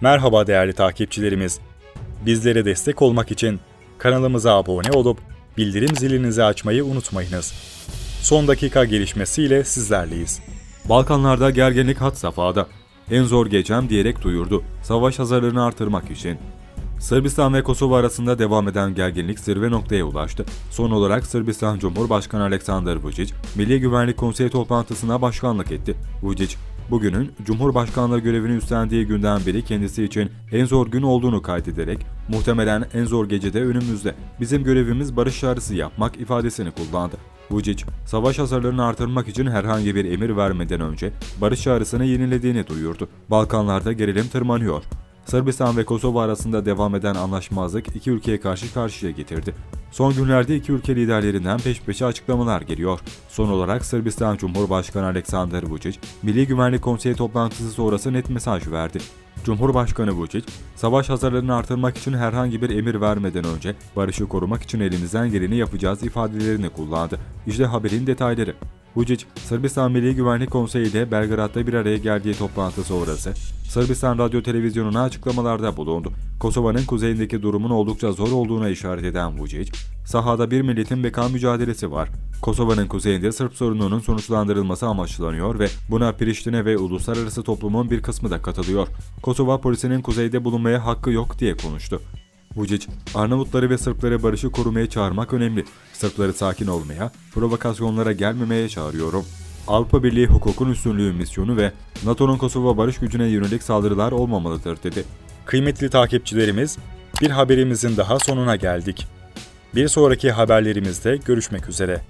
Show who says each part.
Speaker 1: Merhaba değerli takipçilerimiz. Bizlere destek olmak için kanalımıza abone olup bildirim zilinizi açmayı unutmayınız. Son dakika gelişmesiyle sizlerleyiz. Balkanlarda gerginlik had safhada. En zor gecem diyerek duyurdu. Savaş hazırlığını artırmak için. Sırbistan ve Kosova arasında devam eden gerginlik zirve noktaya ulaştı. Son olarak Sırbistan Cumhurbaşkanı Aleksandar Vučić, Milli Güvenlik Konseyi toplantısına başkanlık etti. Vučić, bugünün Cumhurbaşkanlığı görevini üstlendiği günden beri kendisi için en zor gün olduğunu kaydederek, muhtemelen en zor gecede önümüzde, bizim görevimiz barış çağrısı yapmak ifadesini kullandı. Vučić, savaş hazırlığını artırmak için herhangi bir emir vermeden önce barış çağrısını yenilediğini duyurdu. Balkanlarda gerilim tırmanıyor. Sırbistan ve Kosova arasında devam eden anlaşmazlık iki ülkeye karşı karşıya getirdi. Son günlerde iki ülke liderlerinden peş peşe açıklamalar geliyor. Son olarak Sırbistan Cumhurbaşkanı Aleksandar Vučić, Milli Güvenlik Konseyi toplantısı sonrası net mesaj verdi. Cumhurbaşkanı Vučić, savaş hazırlığını artırmak için herhangi bir emir vermeden önce barışı korumak için elimizden geleni yapacağız ifadelerini kullandı. İşte haberin detayları. Vučić, Sırbistan Milli Güvenlik Konseyi ile Belgrad'da bir araya geldiği toplantı sonrası Sırbistan Radyo Televizyonu'na açıklamalarda bulundu. Kosova'nın kuzeyindeki durumun oldukça zor olduğuna işaret eden Vučić, sahada bir milletin beka mücadelesi var. Kosova'nın kuzeyinde Sırp sorununun sonuçlandırılması amaçlanıyor ve buna Priştine ve uluslararası toplumun bir kısmı da katılıyor. Kosova polisinin kuzeyde bulunmaya hakkı yok diye konuştu. Vučić, Arnavutları ve Sırpları barışı korumaya çağırmak önemli. Sırpları sakin olmaya, provokasyonlara gelmemeye çağırıyorum. Avrupa Birliği hukukun üstünlüğü misyonu ve NATO'nun Kosova barış gücüne yönelik saldırılar olmamalıdır dedi. Kıymetli takipçilerimiz, bir haberimizin daha sonuna geldik. Bir sonraki haberlerimizde görüşmek üzere.